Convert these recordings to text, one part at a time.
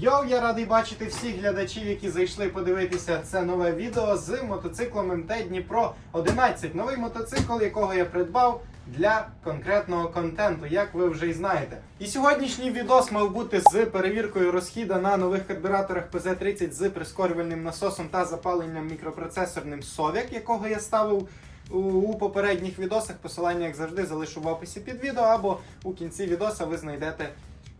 Йоу, я радий бачити всіх глядачів, які зайшли подивитися це нове відео з мотоциклом МТ Дніпро 11. Новий мотоцикл, якого я придбав для конкретного контенту, як ви вже й знаєте. І сьогоднішній відос мав бути з перевіркою розхіда на нових карбюраторах PZ30 з прискорювальним насосом та запаленням мікропроцесорним Совік, якого я ставив у, попередніх відосах. Посилання, як завжди, залишу в описі під відео, або у кінці відоса ви знайдете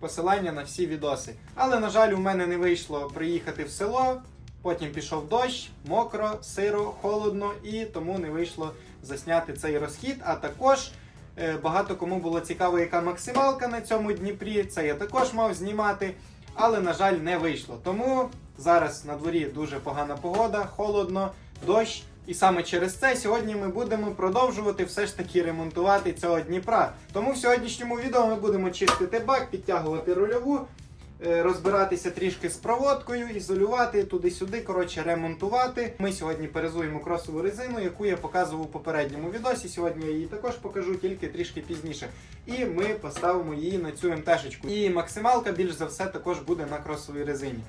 посилання на всі відоси. Але, на жаль, у мене не вийшло приїхати в село. Потім пішов дощ, мокро, сиро, холодно, і тому не вийшло засняти цей розхід. А також е, багато кому було цікаво, яка максималка на цьому Дніпрі. Це я також мав знімати, але, на жаль, не вийшло. Тому зараз на дворі дуже погана погода, холодно, дощ. І саме через це сьогодні ми будемо продовжувати все ж таки ремонтувати цього Дніпра. Тому в сьогоднішньому відео ми будемо чистити бак, підтягувати рульову, е, розбиратися трішки з проводкою, ізолювати туди-сюди, коротше, ремонтувати. Ми сьогодні перезуємо кросову резину, яку я показував у попередньому відосі. Сьогодні я її також покажу, тільки трішки пізніше. І ми поставимо її на цю МТшечку. І максималка більш за все також буде на кросовій резині.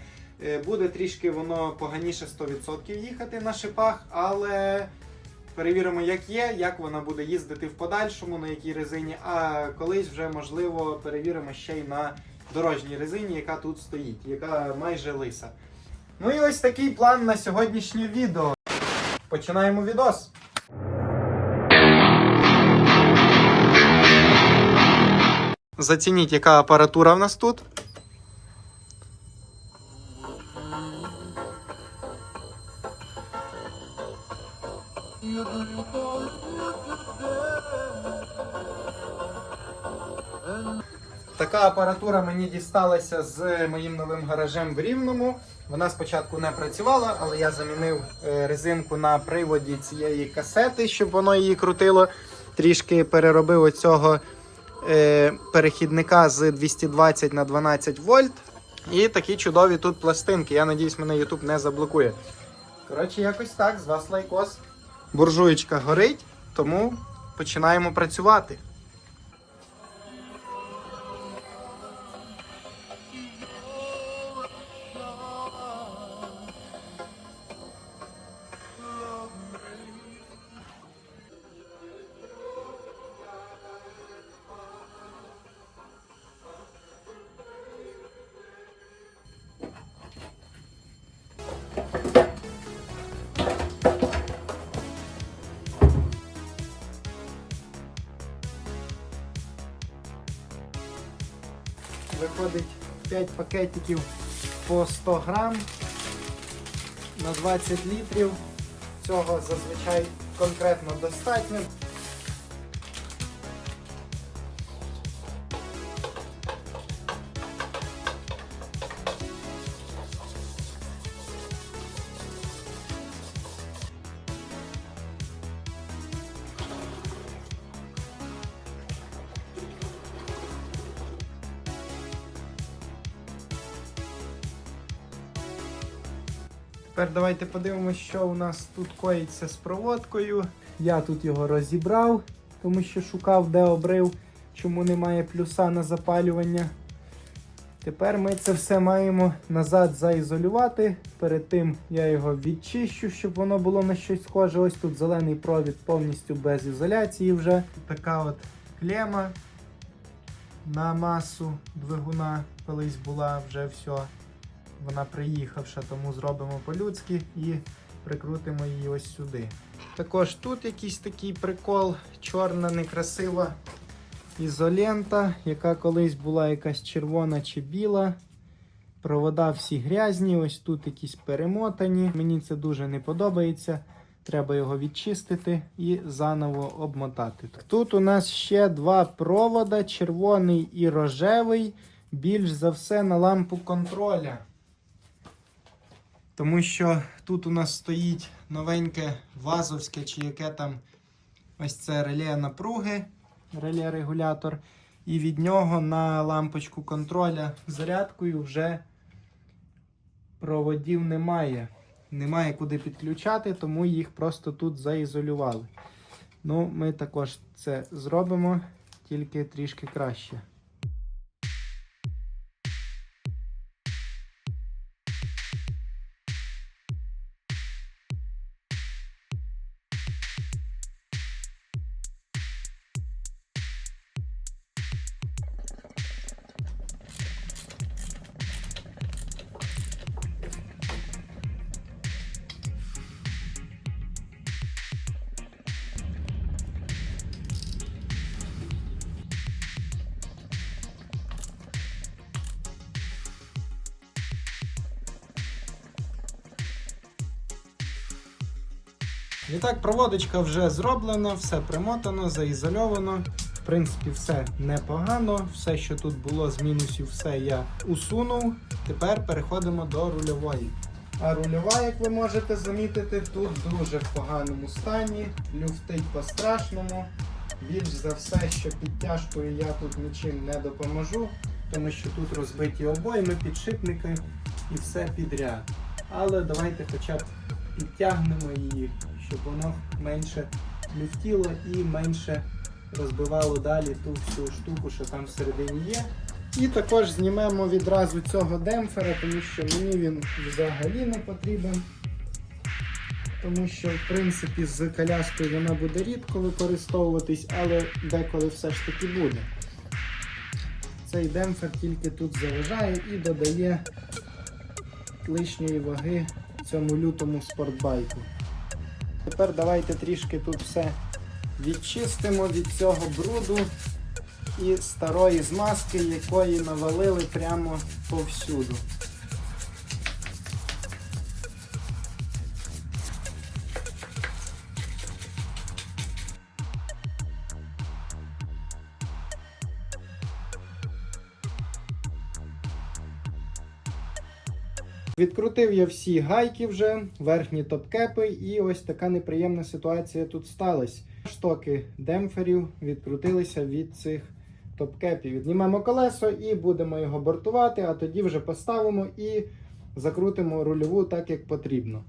Е, Буде трішки воно поганіше 100% їхати на шипах, але перевіримо, як є, як вона буде їздити в подальшому, на якій резині. А колись вже можливо перевіримо ще й на дорожній резині, яка тут стоїть, яка майже лиса. Ну і ось такий план на сьогоднішнє відео. Починаємо відос. Зацініть, яка апаратура в нас тут. Така апаратура мені дісталася з моїм новим гаражем в Рівному. Вона спочатку не працювала, але я замінив е, резинку на приводі цієї касети, щоб воно її крутило. Трішки переробив оцього е, перехідника з 220 на 12 вольт. І такі чудові тут пластинки. Я надіюсь, мене YouTube не заблокує. Коротше, якось так, з вас лайкос. Буржуєчка горить, тому починаємо працювати. Виходить 5 пакетиків по 100 грам на 20 літрів. Цього зазвичай конкретно достатньо. Тепер давайте подивимося, що у нас тут коїться з проводкою. Я тут його розібрав, тому що шукав, де обрив, чому немає плюса на запалювання. Тепер ми це все маємо назад заізолювати. Перед тим я його відчищу, щоб воно було на щось схоже. Ось тут зелений провід повністю без ізоляції вже. Така от клема на масу двигуна колись була вже все вона приїхавша, тому зробимо по-людськи і прикрутимо її ось сюди. Також тут якийсь такий прикол, чорна, некрасива ізолента, яка колись була якась червона чи біла. Провода всі грязні, ось тут якісь перемотані. Мені це дуже не подобається. Треба його відчистити і заново обмотати. Тут у нас ще два провода: червоний і рожевий. Більш за все на лампу контроля. Тому що тут у нас стоїть новеньке вазовське, чи яке там ось це реле напруги, реле регулятор. І від нього на лампочку контроля зарядкою вже проводів немає. Немає куди підключати, тому їх просто тут заізолювали. Ну, ми також це зробимо, тільки трішки краще. І так, проводочка вже зроблена, все примотано, заізольовано. В принципі, все непогано. Все, що тут було з мінусів, все я усунув. Тепер переходимо до рульової. А рульова, як ви можете замітити, тут дуже в поганому стані, люфтить по-страшному. Більш за все, що підтяжкою я тут нічим не допоможу, тому що тут розбиті обойми, підшипники і все підряд. Але давайте хоча б підтягнемо її, щоб воно менше люфтіло і менше розбивало далі ту всю штуку, що там всередині є. І також знімемо відразу цього демпфера, тому що мені він взагалі не потрібен. Тому що, в принципі, з коляскою вона буде рідко використовуватись, але деколи все ж таки буде. Цей демпфер тільки тут заважає і додає лишньої ваги цьому лютому спортбайку. Тепер давайте трішки тут все відчистимо від цього бруду і старої змазки, якої навалили прямо повсюду. Відкрутив я всі гайки вже, верхні топкепи, і ось така неприємна ситуація тут сталася. Штоки демпферів відкрутилися від цих топкепів. Віднімемо колесо і будемо його бортувати, а тоді вже поставимо і закрутимо рульову так, як потрібно.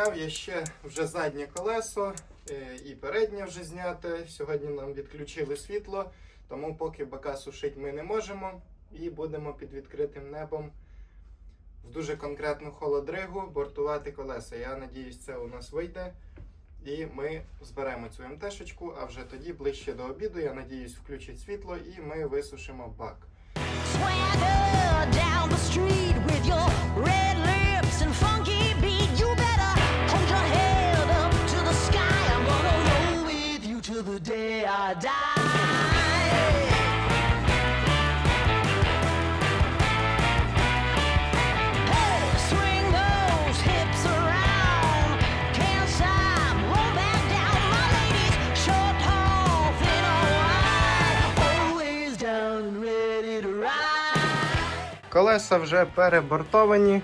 Зняв я ще вже заднє колесо е, і переднє вже зняте. Сьогодні нам відключили світло, тому поки бока сушити ми не можемо. І будемо під відкритим небом в дуже конкретну холодригу бортувати колеса. Я надіюсь, це у нас вийде. І ми зберемо цю МТшечку, а вже тоді, ближче до обіду, я надіюсь, включить світло і ми висушимо бак. Swagger down the street with your red lips and funky and ready to ride. Колеса вже перебортовані.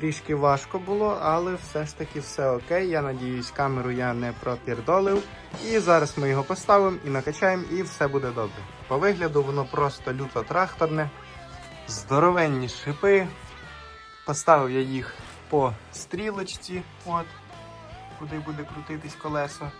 Трішки важко було, але все ж таки все окей. Я надіюсь, камеру я не пропірдолив. І зараз ми його поставимо і накачаємо, і все буде добре. По вигляду воно просто люто тракторне. Здоровенні шипи. Поставив я їх по стрілочці, от, куди буде крутитись колесо.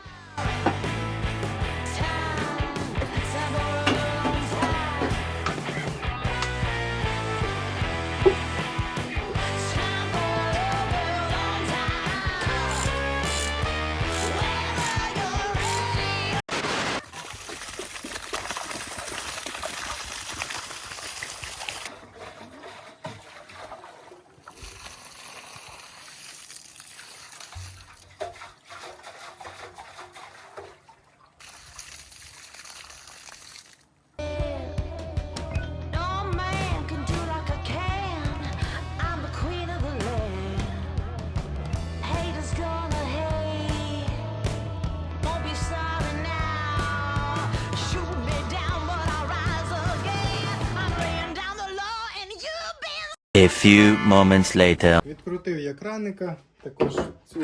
A few moments later. Відкрутив я краника, також цю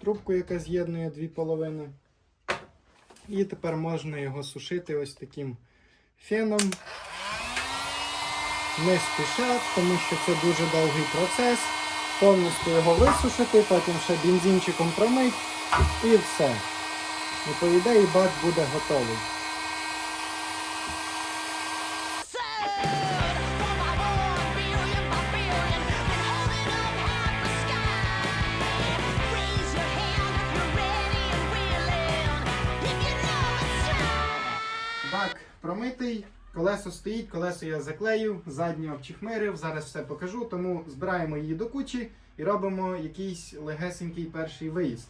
трубку, яка з'єднує дві половини. І тепер можна його сушити ось таким феном. Не спішать, тому що це дуже довгий процес. Повністю його висушити, потім ще бензинчиком промить і все. І по ідеї бак буде готовий. Колесо стоїть, колесо я заклею заднього обчихмирив, зараз все покажу, тому збираємо її до кучі і робимо якийсь легесенький перший виїзд.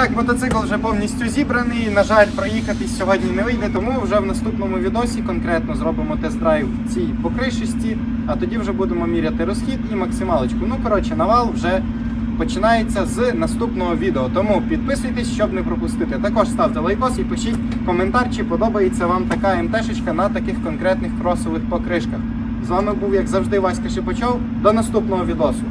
Так, мотоцикл вже повністю зібраний. На жаль, проїхатись сьогодні не вийде, тому вже в наступному відосі конкретно зробимо тест-драйв цій покришисті, а тоді вже будемо міряти розхід і максималочку. Ну, коротше, навал вже починається з наступного відео. Тому підписуйтесь, щоб не пропустити. Також ставте лайкос і пишіть коментар, чи подобається вам така МТшечка на таких конкретних кросових покришках. З вами був, як завжди, Васька Шипачов. До наступного відосу.